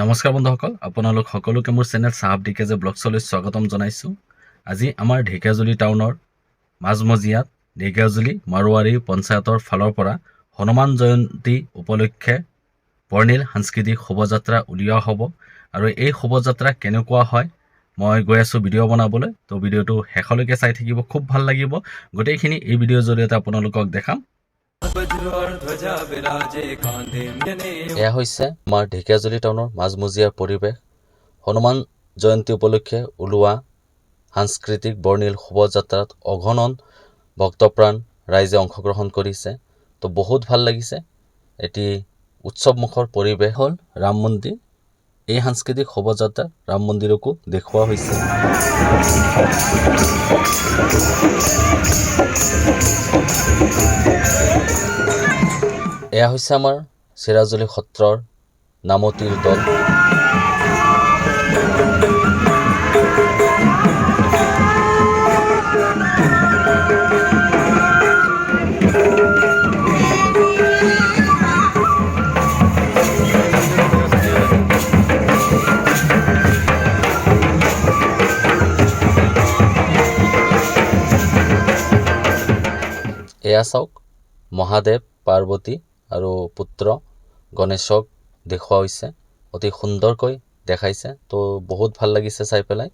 নমস্কাৰ বন্ধুসকল আপোনালোক সকলোকে মোৰ চেনেল চাহাব ডিকেজে ব্লগছলৈ স্বাগতম জনাইছোঁ। আজি আমাৰ ঢেকীয়াজুলি টাউনৰ মাজমজিয়াত ঢেকীয়াজুলি মাৰোৱাৰী পঞ্চায়তৰ ফালৰ পৰা হনুমান জয়ন্তী উপলক্ষে বৰ্ণিল সাংস্কৃতিক শোভাযাত্ৰা উলিওৱা হ'ব। আৰু এই শোভাযাত্ৰা কেনেকুৱা হয়, মই গৈ আছোঁ ভিডিঅ' বনাবলৈ। তো ভিডিঅ'টো শেষলৈকে চাই থাকিব, খুব ভালো লাগিব। গোটেইখিনি এই ভিডিঅ'ৰ জৰিয়তে আপোনালোকক দেখাম। এয়া হৈছে আমাৰ ঢেকীয়াজুলি টাউনৰ মাজমজিয়াৰ পৰিৱেশ। হনুমান জয়ন্তী উপলক্ষে ওলোৱা সাংস্কৃতিক বৰ্ণিল শোভাযাত্ৰাত অগণন ভক্তপ্ৰাণ ৰাইজে অংশগ্ৰহণ কৰিছে। তো বহুত ভালো লাগিছে। এটি উৎসৱমুখৰ পৰিৱেশ হ'ল ৰাম মন্দিৰ। এই সাংস্কৃতিক শোভাযাত্ৰাত ৰাম মন্দিৰকো দেখুওৱা হৈছে। এয়া হৈছে আমাৰ চিৰাজুলি সত্ৰৰ নামতিৰ দল। এয়া চাওক মহাদেৱ পাৰ্বতী আৰু পুত্ৰ গণেশক দেখুওৱা হৈছে অতি সুন্দৰকৈ দেখাইছে। তো বহুত ভালো লাগিছে চাই পেলাই।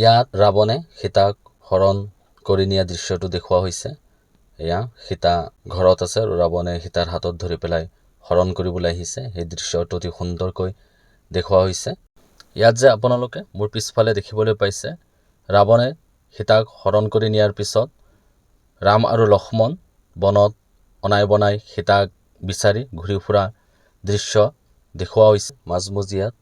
ইয়াত ৰাৱণে সীতাক হৰণ কৰি নিয়া দৃশ্যটো দেখুওৱা হৈছে। এয়া সীতা ঘৰত আছে আৰু ৰাৱণে সীতাৰ হাতত ধৰি পেলাই হৰণ কৰিবলৈ আহিছে। সেই দৃশ্যটো অতি সুন্দৰকৈ দেখুওৱা হৈছে। ইয়াত যে আপোনালোকে মোৰ পিছফালে দেখিবলৈ পাইছে, ৰাৱণে সীতাক হৰণ কৰি নিয়াৰ পিছত ৰাম আৰু লক্ষ্মণ বনত অনাই বনাই সীতাক বিচাৰি ঘূৰি ফুৰা দৃশ্য দেখুওৱা হৈছে। মাজমজিয়াত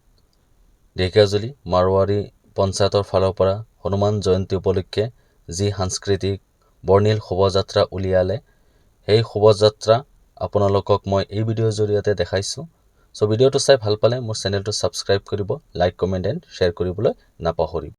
ঢেকীয়াজুলি, মাৰোৱাৰী পঞ্চায়তৰ ফালৰ পৰা হনুমান জয়ন্তী উপলক্ষে যি সাংস্কৃতিক বৰ্ণিল শোভাযাত্ৰা উলিয়ালে, সেই শোভাযাত্ৰা আপোনালোকক মই এই ভিডিঅ'ৰ জৰিয়তে দেখাইছোঁ। চ' ভিডিঅ'টো চাই ভালো পালে মোৰ চেনেলটো ছাবস্ক্ৰাইব কৰিব, লাইক, কমেণ্ট, এণ্ড শ্বেয়াৰ কৰিবলৈ নাপাহৰিব।